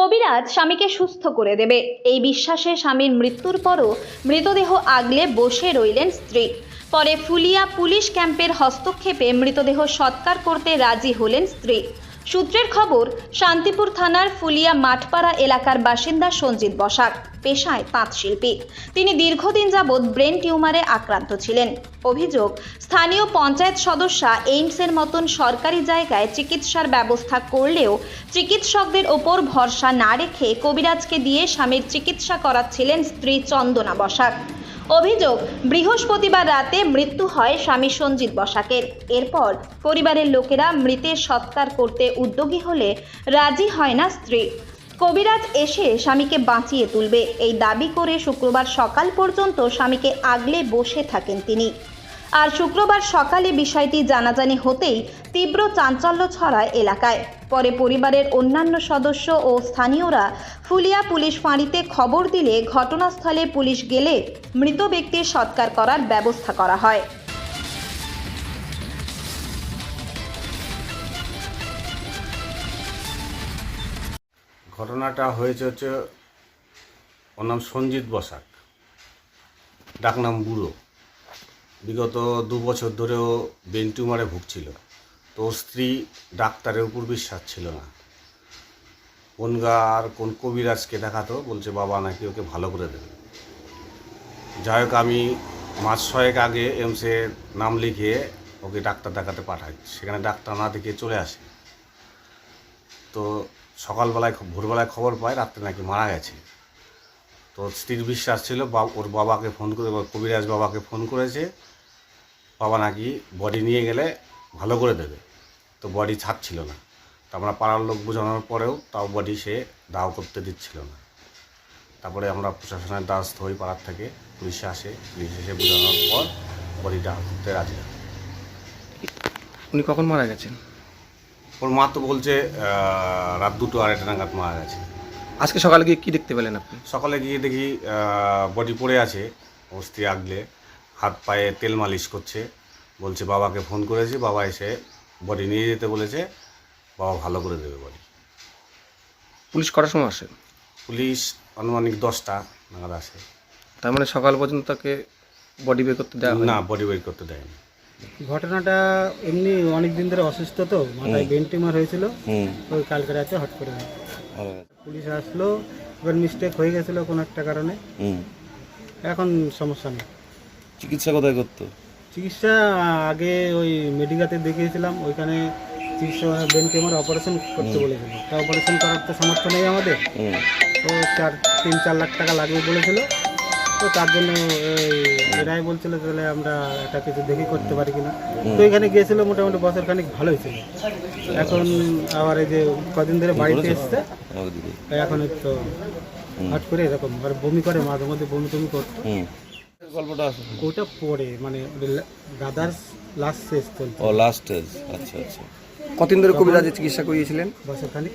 কবিরাজ স্বামীকে সুস্থ করে দেবে। এই বিশ্বাসে স্বামীর মৃত্যুর পরও মৃতদেহ আগলে বসে রইলেন স্ত্রী। পরে ফুলিয়া পুলিশ ক্যাম্পের হস্তক্ষেপে মৃতদেহ সৎকার করতে রাজি হলেন স্ত্রী। সূত্রের খবর, শান্তিপুর থানার ফুলিয়া মাঠপাড়া এলাকার বাসিন্দা সঞ্জিত বসাক পেশায় তাঁত শিল্পী। তিনি দীর্ঘদিন যাবৎ ব্রেন টিউমারে আক্রান্ত ছিলেন। অভিযোগ, স্থানীয় পঞ্চায়েত সদস্যা এইমসের মতন সরকারি জায়গায় চিকিৎসার ব্যবস্থা করলেও চিকিৎসকদের ওপর ভরসা না রেখে কবিরাজকে দিয়ে স্বামীর চিকিৎসা করাচ্ছিলেন স্ত্রী চন্দনা বসাক। অভিযোগ, বৃহস্পতিবার রাতে মৃত্যু হয় স্বামী সঞ্জিত বসাকের। এরপর পরিবারের লোকেরা মৃতের সৎকার করতে উদ্যোগী হলে রাজি হয় না স্ত্রী। কবিরাজ এসে স্বামীকে বাঁচিয়ে তুলবে। এই দাবি করে শুক্রবার সকাল পর্যন্ত স্বামীকে আগলে বসে থাকেন তিনি। আর শুক্রবার সকালে বিষয়টি জানাজানি হতেই তীব্র চাঞ্চল্য ছড়ায় এলাকায়। পরে পরিবারের অন্যান্য সদস্য ও স্থানীয়রা ফুলিয়া পুলিশ ফাঁড়িতে খবর দিলে ঘটনাস্থলে পুলিশ গেলে মৃত ব্যক্তির সৎকার করার ব্যবস্থা করা হয়। ঘটনাটা হয়েছে হচ্ছে, ওর নাম সঞ্জিত বসাক ডাকনাম বুড়ো। বিগত দু বছর ধরেও ব্রেন টিউমারে ভুগছিল। তো স্ত্রী ডাক্তারের উপর বিশ্বাস ছিল না। কোন আর কোন কবিরাজকে দেখাতো, বলছে, বাবা, নাকি ওকে ভালো করে দেবে। যাই হোক, আমি মাস ছয়েক আগে এমসে নাম লিখিয়ে ওকে ডাক্তার দেখাতে পাঠাই। সেখানে ডাক্তার না দেখিয়ে চলে আসে। তো সকালবেলায়, ভোরবেলায় খবর পায় রাত্রে নাকি মারা গেছে। তো স্ত্রীর বিশ্বাস ছিল বা- ওর বাবাকে ফোন করে কবিরাজ বাবাকে ফোন করেছে বাবা নাকি বডি নিয়ে গেলে ভালো করে দেবে। তো বডি ছাড়ছিল না। তো আমরা পাড়ার লোক বোঝানোর পরেও তাও বডি সে দাও করতে দিচ্ছিল না। তারপরে আমরা প্রশাসনের দ্বারস্থ হই পাড়ার থেকে পুলিশে আসে পুলিশ এসে বোঝানোর পর বডি দাও করতে রাজি হয়। উনি কখন মারা গেছেন? ওর মা তো বলছে রাত দুটো আড়াইটা নাগাদ মারা গেছে। আজকে সকালে গিয়ে কি দেখতে পেলেন আপনি? সকালে গিয়ে দেখি বডি পড়ে আছে স্ত্রী আগলে হাত পায়ে তেল মালিশ করছে। বলছে বাবাকে ফোন করেছি বাবা এসে বডি নিয়ে যেতে বলেছে বাবা ভালো করে দেবে বডি। পুলিশ করার সময় আসে? পুলিশ আনুমানিক দশটা নাগাদ আসে। তার মানে সকাল পর্যন্ত তাকে বডি বের করতে দেয় না বডি বের করতে দেয়নি। ঘটনাটা এমনি অনেক দিন ধরে অসুস্থ তো মাথায় ব্রেন টিউমার হয়েছিল ওই কালকে রাতে হট করে। পুলিশ আসলো এবার মিস্টেক হয়ে গেছিল কোনো একটা কারণে। এখন সমস্যা নেই। চিকিৎসা কোথায় করতো? চিকিৎসা আগে ওই মেডিকাতে দেখিয়েছিলাম ওইখানে চিকিৎসা ব্রেন টিউমার অপারেশন করতে বলেছিল। তা অপারেশন করার তো সামর্থ্য নেই আমাদের। তো চার তিন চার লাখ টাকা লাগবে বলেছিল। তো তার জন্য এরাই বলছিল তাহলে আমরা একটা কিছু দেখে করতে পারি কিনা। তো এখানে গিয়েছিল মোটামুটি বছর খানিক ভালোই ছিল। এখন আবার এই যে কদিন ধরে বাড়িতে এসছে। এখন একটু হট করে এরকম আর বমি করে মাঝে মধ্যে বমি টমি করতো হুম। গল্পটা ওটা পরে মানে ব্রাদার্স লাস্ট শেষ চলছে। ও লাস্ট স্টেজ আচ্ছা আচ্ছা। কতদিন ধরে কবিরাজের চিকিৎসা করিয়েছিলেন? বছর খানিক।